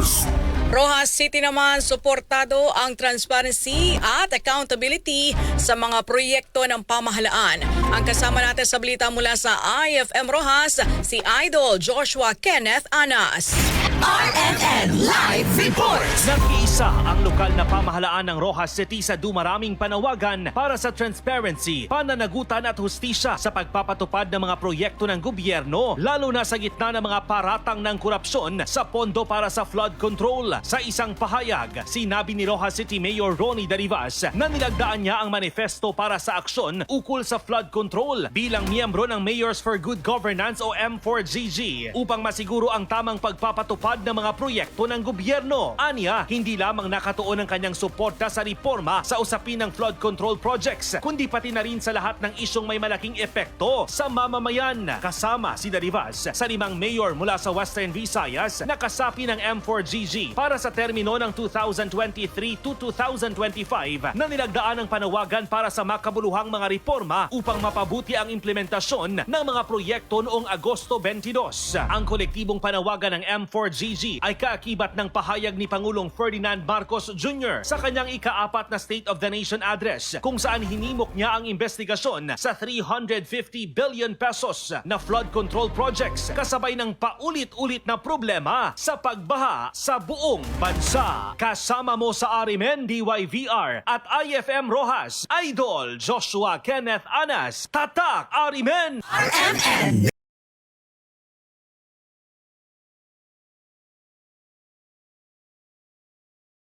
Marcus. Rojas City naman suportado ang transparency at accountability sa mga proyekto ng pamahalaan. Ang kasama natin sa balita mula sa IFM Rojas, si Idol Joshua Kenneth Anas. RMN Live Reports! Nag-iisa ang lokal na pamahalaan ng Rojas City sa dumaraming panawagan para sa transparency, pananagutan at hustisya sa pagpapatupad ng mga proyekto ng gobyerno, lalo na sa gitna ng mga paratang ng korupsyon sa pondo para sa flood control. Sa isang pahayag, sinabi ni Rojas City Mayor Ronnie Darivas na nilagdaan niya ang manifesto para sa aksyon ukol sa flood control bilang miyembro ng Mayors for Good Governance o M4GG upang masiguro ang tamang pagpapatupad ng mga proyekto ng gobyerno. Anya, hindi lamang nakatuon ang kanyang suporta sa reforma sa usapin ng flood control projects, kundi pati na rin sa lahat ng isyong may malaking epekto sa mamamayan. Kasama si Darivas sa limang mayor mula sa Western Visayas na kasapi ng M4GG para sa termino ng 2023 to 2025 na nilagdaan ng panawagan para sa makabuluhang mga reforma upang mapabuti ang implementasyon ng mga proyekto noong Agosto 22. Ang kolektibong panawagan ng M4GG ay kaakibat ng pahayag ni Pangulong Ferdinand Marcos Jr. sa kanyang ikaapat na State of the Nation address kung saan hinimok niya ang investigasyon sa 350 billion pesos na flood control projects kasabay ng paulit-ulit na problema sa pagbaha sa buong bansa. Kasama mo sa Arimen DYVR at IFM Rojas, Idol Joshua Kenneth Anas, Tatak Arimen! RMN